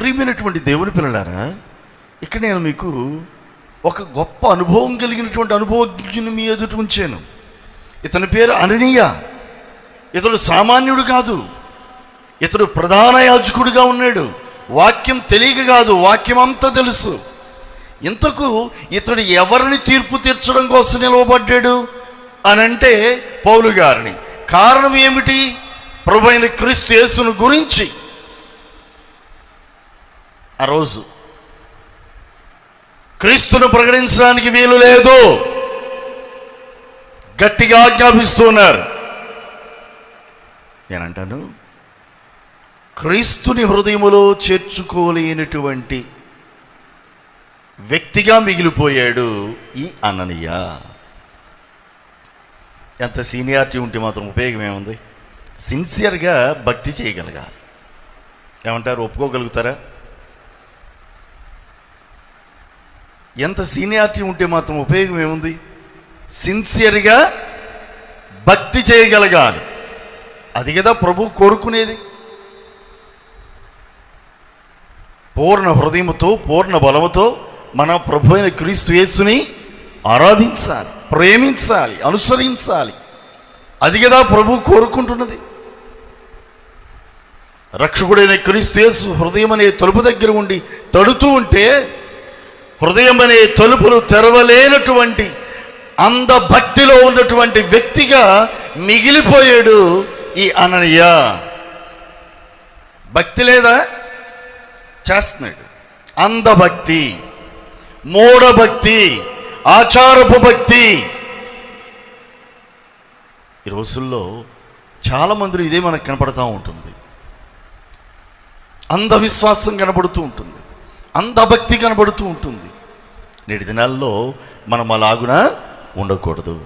ప్రియమైనటువంటి దేవుని పిల్లలారా ఇక్కడ నేను మీకు ఒక గొప్ప అనుభవం కలిగినటువంటి అనుభవజ్ఞుని మీ ఎదుట ఉంచాను. ఇతని పేరు అననీయ. ఇతడు సామాన్యుడు కాదు. ఇతడు ప్రధాన యాజకుడిగా ఉన్నాడు. వాక్యం తెలియక కాదు వాక్యం అంతా తెలుసు. ఇంతకు ఇతడు ఎవరిని తీర్పు తీర్చడం కోసం నిలవబడ్డాడు అని అంటే పౌలు గారిని. కారణం ఏమిటి? ప్రభు అయిన క్రీస్తు యేసును గురించి. ఆ రోజు. క్రీస్తును ప్రకటించడానికి వీలు లేదు. గట్టిగా ఆజ్ఞాపిస్తున్నారు నేనంటాను క్రీస్తుని హృదయములో చేర్చుకోలేనటువంటి వ్యక్తిగా మిగిలిపోయాడు ఈ అననీయ. ఎంత సీనియారిటీ ఉంటే మాత్రం ఉపయోగం ఏముంది? సిన్సియర్గా భక్తి చేయగలగాలి. ఏమంటారు ఒప్పుకోగలుగుతారా? ఎంత సీనియారిటీ ఉంటే మాత్రం ఉపయోగం ఏముంది? సిన్సియర్గా భక్తి చేయగలగాలి. అది కదా ప్రభు కోరుకునేది. పూర్ణ హృదయముతో పూర్ణ బలముతో మన ప్రభు అయిన క్రీస్తు యేసుని ఆరాధించాలి ప్రేమించాలి అనుసరించాలి. అది కదా ప్రభు కోరుకుంటున్నది. రక్షకుడైన క్రీస్తు యేసు హృదయం అనే తలుపు దగ్గర ఉండి తడుతూ ఉంటే హృదయమనే తలుపులు తెరవలేనటువంటి అంద భక్తిలో ఉన్నటువంటి వ్యక్తిగా మిగిలిపోయాడు ఈ అననీయ. భక్తి లేదా? చేస్తున్నాడు. అందభక్తి మూఢభక్తి ఆచారపు భక్తి. ఈ రోజుల్లో చాలామంది ఇదే మనకు కనపడతా ఉంటుంది. అంధవిశ్వాసం కనబడుతూ ఉంటుంది. అంధభక్తి కనబడుతూ ఉంటుంది. నేటి దినాల్లో మనం అలాగున ఉండకూడదు.